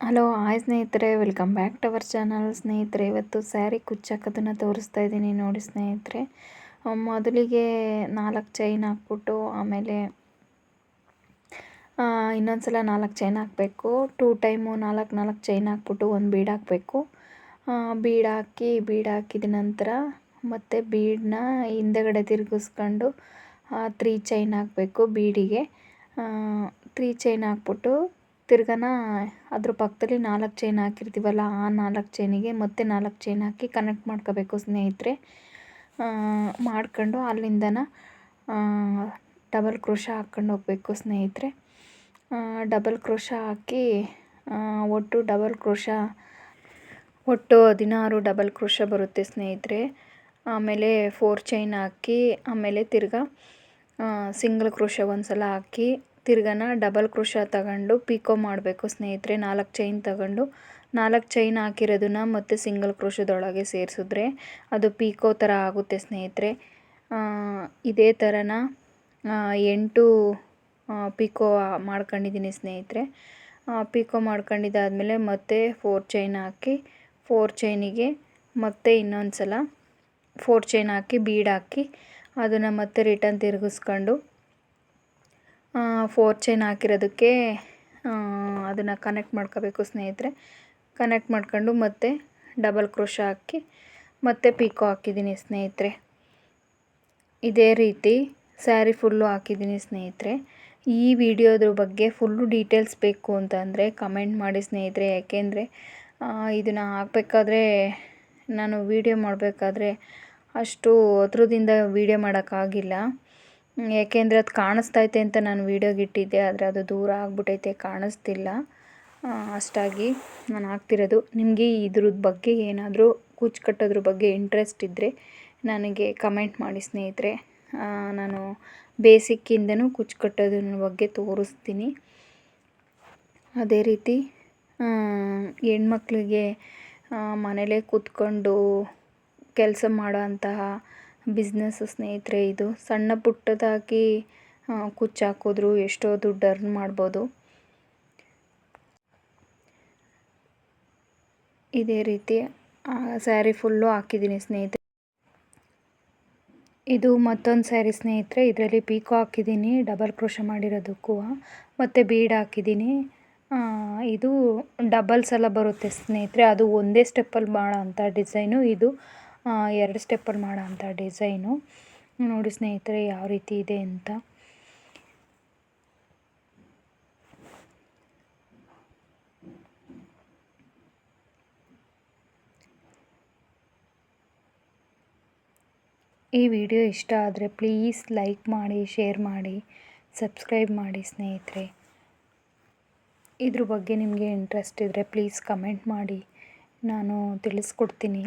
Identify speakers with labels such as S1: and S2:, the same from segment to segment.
S1: Hello, hi ಸ್ನೇಹಿತರೆ. Welcome back to our channel ಸ್ನೇಹಿತರೆ, ಇವತ್ತು ಸ್ಯಾರಿ ಕುಚ್ಚಾಕೋದನ್ನು ತೋರಿಸ್ತಾ ಇದ್ದೀನಿ ನೋಡಿ ಸ್ನೇಹಿತರೆ. ಮೊದಲಿಗೆ ನಾಲ್ಕು ಚೈನ್ ಹಾಕ್ಬಿಟ್ಟು ಆಮೇಲೆ ಇನ್ನೊಂದು ಸಲ ನಾಲ್ಕು ಚೈನ್ ಹಾಕಬೇಕು. ಟೂ ಟೈಮು ನಾಲ್ಕು ನಾಲ್ಕು ಚೈನ್ ಹಾಕ್ಬಿಟ್ಟು ಒಂದು ಬೀಡ್ ಹಾಕಬೇಕು. ಬೀಡ್ ಹಾಕಿ ಬೀಡ್ ಹಾಕಿದ ನಂತರ ಮತ್ತು ಬೀಡನ್ನ ಹಿಂದೆಗಡೆ ತಿರುಗಿಸ್ಕೊಂಡು ತ್ರೀ ಚೈನ್ ಹಾಕಬೇಕು ಬೀಡಿಗೆ ತ್ರೀ ಚೈನ್ ಹಾಕ್ಬಿಟ್ಟು ತಿರ್ಗನ ಅದ್ರ ಪಕ್ಕದಲ್ಲಿ ನಾಲ್ಕು ಚೈನ್ ಹಾಕಿರ್ತೀವಲ್ಲ ಆ ನಾಲ್ಕು ಚೈನಿಗೆ ಮತ್ತೆ ನಾಲ್ಕು ಚೈನ್ ಹಾಕಿ ಕನೆಕ್ಟ್ ಮಾಡ್ಕೋಬೇಕು ಸ್ನೇಹಿತರೆ. ಮಾಡ್ಕೊಂಡು ಅಲ್ಲಿಂದನ ಡಬಲ್ ಕ್ರೋಶ ಹಾಕ್ಕೊಂಡು ಹೋಗಬೇಕು ಸ್ನೇಹಿತರೆ. ಡಬಲ್ ಕ್ರೋಶ ಹಾಕಿ ಒಟ್ಟು ಡಬಲ್ ಕ್ರೋಶ ಒಟ್ಟು ಹದಿನಾರು ಡಬಲ್ ಕ್ರೋಶ ಬರುತ್ತೆ ಸ್ನೇಹಿತರೆ. ಆಮೇಲೆ ಫೋರ್ ಚೈನ್ ಹಾಕಿ, ಆಮೇಲೆ ತಿರ್ಗಾ ಸಿಂಗಲ್ ಕ್ರೋಶ ಒಂದು ಸಲ ಹಾಕಿ ತಿರ್ಗನ ಡಬಲ್ ಕ್ರೋಶ ತಗೊಂಡು ಪಿಕೋ ಮಾಡಬೇಕು ಸ್ನೇಹಿತರೆ, ನಾಲ್ಕು ಚೈನ್ ತಗೊಂಡು. ನಾಲ್ಕು ಚೈನ್ ಹಾಕಿರೋದನ್ನ ಮತ್ತೆ ಸಿಂಗಲ್ ಕ್ರೋಶದೊಳಗೆ ಸೇರಿಸಿದ್ರೆ ಅದು ಪಿಕೋ ಥರ ಆಗುತ್ತೆ ಸ್ನೇಹಿತರೆ. ಇದೇ ಥರನ ಎಂಟು ಪಿಕೋ ಮಾಡ್ಕೊಂಡಿದ್ದೀನಿ ಸ್ನೇಹಿತರೆ. ಪಿಕೋ ಮಾಡ್ಕೊಂಡಿದ್ದಾದಮೇಲೆ ಮತ್ತೆ ಫೋರ್ ಚೈನ್ ಹಾಕಿ ಫೋರ್ ಚೈನಿಗೆ ಮತ್ತೆ ಇನ್ನೊಂದು ಸಲ ಫೋರ್ ಚೈನ್ ಹಾಕಿ ಬೀಡ್ ಹಾಕಿ, ಅದನ್ನು ಮತ್ತೆ ರಿಟರ್ನ್ ತಿರುಗಿಸ್ಕೊಂಡು ಫೋರ್ ಚೈನ್ ಹಾಕಿರೋದಕ್ಕೆ ಅದನ್ನು ಕನೆಕ್ಟ್ ಮಾಡ್ಕೋಬೇಕು ಸ್ನೇಹಿತರೆ. ಕನೆಕ್ಟ್ ಮಾಡ್ಕೊಂಡು ಮತ್ತೆ ಡಬಲ್ ಕ್ರೋಶ ಹಾಕಿ ಮತ್ತೆ ಪಿಕೋ ಹಾಕಿದ್ದೀನಿ ಸ್ನೇಹಿತರೆ. ಇದೇ ರೀತಿ ಸ್ಯಾರಿ ಫುಲ್ಲು ಹಾಕಿದ್ದೀನಿ ಸ್ನೇಹಿತರೆ. ಈ ವಿಡಿಯೋದ್ರ ಬಗ್ಗೆ ಫುಲ್ಲು ಡೀಟೇಲ್ಸ್ ಬೇಕು ಅಂತಂದರೆ ಕಮೆಂಟ್ ಮಾಡಿ ಸ್ನೇಹಿತರೆ. ಯಾಕೆಂದರೆ ಇದನ್ನು ಹಾಕಬೇಕಾದ್ರೆ ನಾನು ವೀಡಿಯೋ ಮಾಡಬೇಕಾದ್ರೆ ಅಷ್ಟು ಹತ್ರದಿಂದ ವೀಡಿಯೋ ಮಾಡೋಕ್ಕಾಗಿಲ್ಲ. ಯಾಕೆಂದರೆ ಅದು ಕಾಣಿಸ್ತಾ ಕಾಣಿಸ್ತೈತೆ ಅಂತ ನಾನು ವೀಡಿಯೋಗೆ ಇಟ್ಟಿದ್ದೆ, ಆದರೆ ಅದು ದೂರ ಆಗ್ಬಿಟ್ಟೈತೆ ಕಾಣಿಸ್ತಿಲ್ಲ. ಅಷ್ಟಾಗಿ ನಾನು ಹಾಕ್ತಿರೋದು. ನಿಮಗೆ ಇದ್ರದ್ದು ಬಗ್ಗೆ ಏನಾದರೂ ಕುಚ್ಚು ಕಟ್ಟೋದ್ರ ಬಗ್ಗೆ ಇಂಟ್ರೆಸ್ಟ್ ಇದ್ದರೆ ನನಗೆ ಕಮೆಂಟ್ ಮಾಡಿ ಸ್ನೇಹಿತರೆ. ನಾನು ಬೇಸಿಕ್ಕಿಂದನೂ ಕುಚ್ಚು ಕಟ್ಟೋದ್ರ ಬಗ್ಗೆ ತೋರಿಸ್ತೀನಿ. ಅದೇ ರೀತಿ ಹೆಣ್ಮಕ್ಳಿಗೆ ಮನೇಲೇ ಕೂತ್ಕೊಂಡು ಕೆಲಸ ಮಾಡೋ ಅಂತಹ ಬಿಸ್ನೆಸ್ ಸ್ನೇಹಿತರೆ, ಇದು ಸಣ್ಣ ಪುಟ್ಟದಾಗಿ ಕುಚ್ಚು ಹಾಕಿದ್ರು ಎಷ್ಟೋ ದುಡ್ಡು ಅರ್ನ್ ಮಾಡ್ಬೋದು. ಇದೇ ರೀತಿ ಸ್ಯಾರಿ ಫುಲ್ಲು ಹಾಕಿದ್ದೀನಿ ಸ್ನೇಹಿತರೆ. ಇದು ಮತ್ತೊಂದು ಸ್ಯಾರಿ ಸ್ನೇಹಿತರೆ, ಇದರಲ್ಲಿ ಪೀಕು ಹಾಕಿದ್ದೀನಿ, ಡಬಲ್ ಕ್ರೋಶ ಮಾಡಿರೋದಕ್ಕೂ. ಮತ್ತು ಬೀಡ್ ಹಾಕಿದ್ದೀನಿ. ಇದು ಡಬಲ್ಸ್ ಎಲ್ಲ ಬರುತ್ತೆ ಸ್ನೇಹಿತರೆ, ಅದು ಒಂದೇ ಸ್ಟೆಪ್ಪಲ್ಲಿ ಮಾಡೋ ಅಂಥ ಡಿಸೈನು. ಇದು ಎರಡು ಸ್ಟೆಪ್ಪಲ್ಲಿ ಮಾಡೋವಂಥ ಡಿಸೈನು. ನೋಡಿ ಸ್ನೇಹಿತರೆ ಯಾವ ರೀತಿ ಇದೆ ಅಂತ. ಈ ವಿಡಿಯೋ ಇಷ್ಟ ಆದರೆ ಪ್ಲೀಸ್ ಲೈಕ್ ಮಾಡಿ, ಶೇರ್ ಮಾಡಿ, ಸಬ್ಸ್ಕ್ರೈಬ್ ಮಾಡಿ ಸ್ನೇಹಿತರೆ. ಇದ್ರ ಬಗ್ಗೆ ನಿಮಗೆ ಇಂಟ್ರೆಸ್ಟ್ ಇದ್ದರೆ ಪ್ಲೀಸ್ ಕಮೆಂಟ್ ಮಾಡಿ. ನಾನು ತಿಳಿಸ್ಕೊಡ್ತೀನಿ.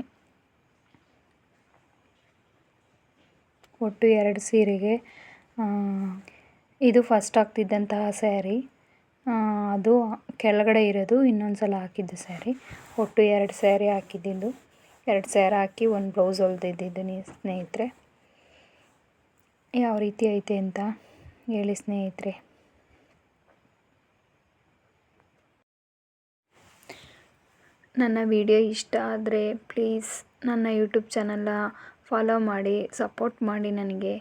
S1: ಒಟ್ಟು ಎರಡು ಸೀರೆಗೆ ಇದು ಫಸ್ಟ್ ಹಾಕ್ತಿದ್ದಂತಹ ಸ್ಯಾರಿ ಅದು ಕೆಳಗಡೆ ಇರೋದು ಇನ್ನೊಂದು ಸಲ ಹಾಕಿದ್ದು ಸ್ಯಾರಿ ಒಟ್ಟು ಎರಡು ಸ್ಯಾರಿ ಹಾಕಿದ್ದಿದ್ದು. ಎರಡು ಸ್ಯಾರಿ ಹಾಕಿ ಒಂದು ಬ್ಲೌಸ್ ಹೊಲ್ದಿದ್ದೀನಿ ಸ್ನೇಹಿತರೆ. ಯಾವ ರೀತಿ ಐತೆ ಅಂತ ಹೇಳಿ ಸ್ನೇಹಿತರೆ. ನನ್ನ ವಿಡಿಯೋ ಇಷ್ಟ ಆದರೆ ಪ್ಲೀಸ್ ನನ್ನ ಯೂಟ್ಯೂಬ್ ಚಾನಲ್ನ ಫಾಲೋ ಮಾಡಿ ಸಪೋರ್ಟ್ ಮಾಡಿ ನನಗೆ.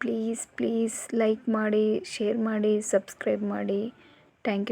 S1: ಪ್ಲೀಸ್ ಪ್ಲೀಸ್ ಲೈಕ್ ಮಾಡಿ ಶೇರ್ ಮಾಡಿ ಸಬ್ಸ್ಕ್ರೈಬ್ ಮಾಡಿ. Thank you